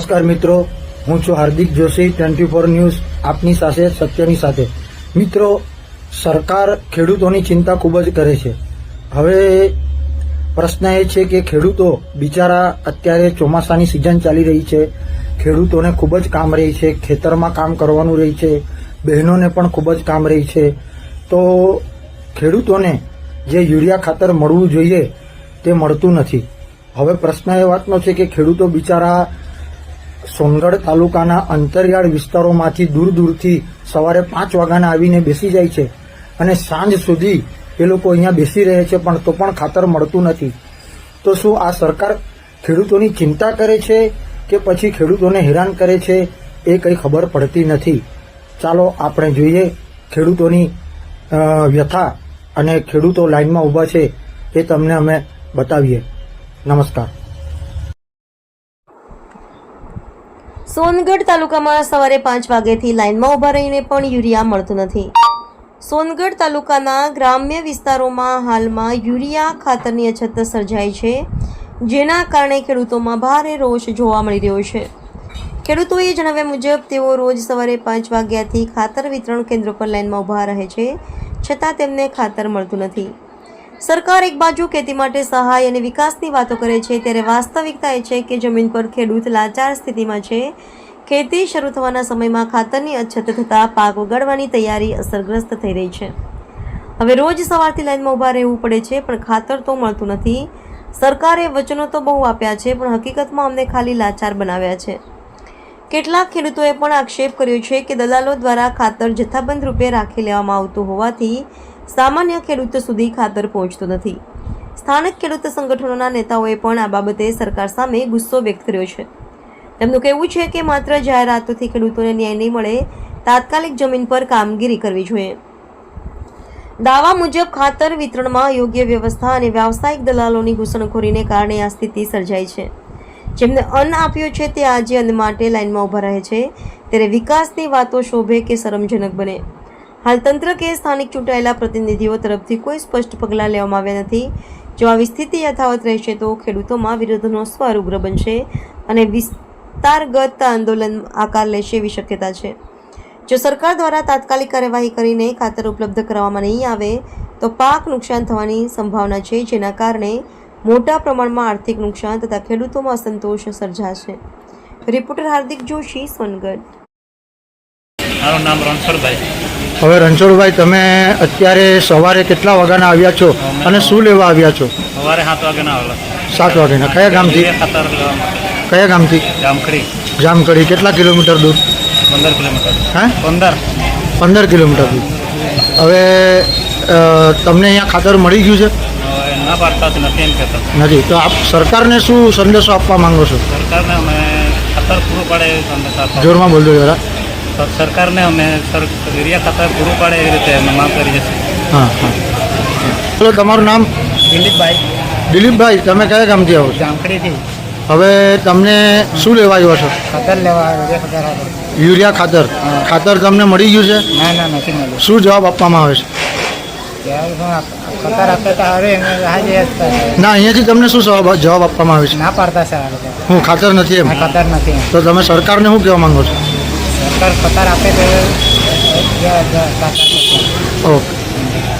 નમસ્કાર મિત્રો, હું છું Hardik Joshi, twenty four news, આપની સાથે, સત્યની સાથે. મિત્રો, સરકાર ખેડૂતોની ચિંતા ખૂબ જ કરે છે. હવે પ્રશ્ન એ છે કે ખેડૂતો બિચારા અત્યારે ચોમાસાની સિઝન ચાલી રહી છે. ખેડૂતોને ખૂબ જ કામ રહી છે, ખેતરમાં કામ કરવાનું રહી છે, બહેનોને પણ ખૂબ જ કામ રહી છે. તો ખેડૂતોને જે યુરિયા ખાતર મળવું જોઈએ, તે મળતું નથી. હવે પ્રશ્ન એ વાતનો છે કે ખેડૂતો બિચારા સોનગઢ તાલુકાના અંતરિયાળ વિસ્તારોમાંથી દૂર દૂરથી સવારે પાંચ વાગ્યાના આવીને બેસી જાય છે અને સાંજ સુધી એ લોકો અહીંયા બેસી રહે છે, પણ તો પણ ખાતર મળતું નથી. તો શું આ સરકાર ખેડૂતોની ચિંતા કરે છે કે પછી ખેડૂતોને હેરાન કરે છે એ કંઈ ખબર પડતી નથી? ચાલો આપણે જોઈએ ખેડૂતોની વ્યથા અને ખેડૂતો લાઈનમાં ઊભા છે એ તમને અમે બતાવીએ. નમસ્કાર. સોનગઢ તાલુકામાં સવારે પાંચ વાગ્યાથી લાઇનમાં ઊભા રહીને પણ યુરિયા મળતું નથી. સોનગઢ તાલુકાના ગ્રામ્ય વિસ્તારોમાં હાલમાં યુરિયા ખાતરની અછત સર્જાઈ છે, જેના કારણે ખેડૂતોમાં ભારે રોષ જોવા મળી રહ્યો છે. ખેડૂતોએ જણાવ્યા મુજબ, તેઓ રોજ સવારે પાંચ વાગ્યાથી ખાતર વિતરણ કેન્દ્ર પર લાઇનમાં ઊભા રહે છે, છતાં તેમને ખાતર મળતું નથી. સરકાર એક બાજુ ખેતી માટે સહાય અને વિકાસની વાતો કરે છે, ત્યારે વાસ્તવિકતા એ છે કે જમીન પર ખેડૂત લાચાર સ્થિતિમાં છે. ખેતી શરૂ થવાના સમયમાં ખાતરની અછત થતાં પાક ઉગાડવાની તૈયારી અસરગ્રસ્ત થઈ રહી છે. હવે રોજ સવારથી લાઈનમાં ઊભા રહેવું પડે છે, પણ ખાતર તો મળતું નથી. સરકારે વચનો તો બહુ આપ્યા છે, પણ હકીકતમાં અમને ખાલી લાચાર બનાવ્યા છે. કેટલાક ખેડૂતોએ પણ આક્ષેપ કર્યો છે કે દલાલો દ્વારા ખાતર જથ્થાબંધ રૂપે રાખી લેવામાં આવતું હોવાથી સામાન્ય ખેડૂત સુધી ખાતર પહોંચતું નથી. સ્થાનિક ખેડૂત સંગઠનોના નેતાઓએ પણ આ બાબતે સરકાર સામે ગુસ્સો વ્યક્ત કર્યો છે. તેમનું કહેવું છે કે માત્ર જાહેરાતોથી ખેડૂતોને ન્યાય નહીં મળે, તાત્કાલિક જમીન પર કામગીરી કરવી જોઈએ. દાવા મુજબ ખાતર વિતરણમાં યોગ્ય વ્યવસ્થા અને વ્યાવસાયિક દલાલોની ઘૂસણખોરીને કારણે આ સ્થિતિ સર્જાઈ છે. જેમને અન્ન આપ્યું છે તે આજે અન્ન માટે લાઇનમાં ઊભા રહે છે. ત્યારે વિકાસની વાતો શોભે કે શરમજનક બને. હાલ તંત્ર કે સ્થાનિક ચૂંટાયેલા પ્રતિનિધિઓ તરફથી કોઈ સ્પષ્ટ પગલાં લેવામાં આવ્યા નથી. જો આવી સ્થિતિ યથાવત રહેશે તો ખેડૂતોમાં વિરોધનો સ્વર ઉગ્ર બનશે અને વિસ્તારગત આંદોલન આકાર લેશે એવી શક્યતા છે. જો સરકાર દ્વારા તાત્કાલિક કાર્યવાહી કરીને ખાતર ઉપલબ્ધ કરાવવામાં નહીં આવે, તો પાક નુકસાન થવાની સંભાવના છે, જેના કારણે મોટા પ્રમાણમાં આર્થિક નુકસાન તથા ખેડૂતોમાં અસંતોષ સર્જાશે. રિપોર્ટર હાર્દિક જોશી, સોનગઢ. મારું નામ રણછોડભાઈ. હવે રણછોડભાઈ તમે અત્યારે સવારે કેટલા વાગ્યાના આવ્યા છો અને શું લેવા આવ્યા છો? સવારે સાત વાગ્યાના આવેલા. સાત વાગ્યાના કયા ગામથી? કયા ગામથી? જામખડી. જામકડી કેટલા કિલોમીટર દૂર? પંદર કિલોમીટર. હે? પંદર. પંદર કિલોમીટર દૂર. હવે તમને અહીંયા ખાતર મળી ગયું છે? ના પાડતા નથી તો આપ સરકારને શું સંદેશો આપવા માંગો છો? સરકારને અમે ખાતર પૂરું પાડે જોરમાં બોલજો જરા. સરકારને અમે સર યુરિયા ખાતર પૂરું પાડે એવી રીતે અમે માંગ કરીએ છીએ હા હા. ચલો તમારું નામ? દિલીપભાઈ. દિલીપભાઈ તમે કયા ગામથી આવો છો? હવે તમને શું લેવા આવ્યો છો ખાતર લેવા યુરિયા ખાતર યુરિયા ખાતર. ખાતર તમને મળી ગયું છે? ના ના નથી મળ્યું. શું જવાબ આપવામાં આવે છે? ખાતર આપતા તો ના અહીંયાથી તમને શું જવાબ જવાબ આપવામાં આવે છે? ના પાડતા છે હું ખાતર નથી એમ. ખાતર નથી તો તમે સરકારને શું કહેવા માંગો છો? પગાર પગાર આપે તો ઓકે.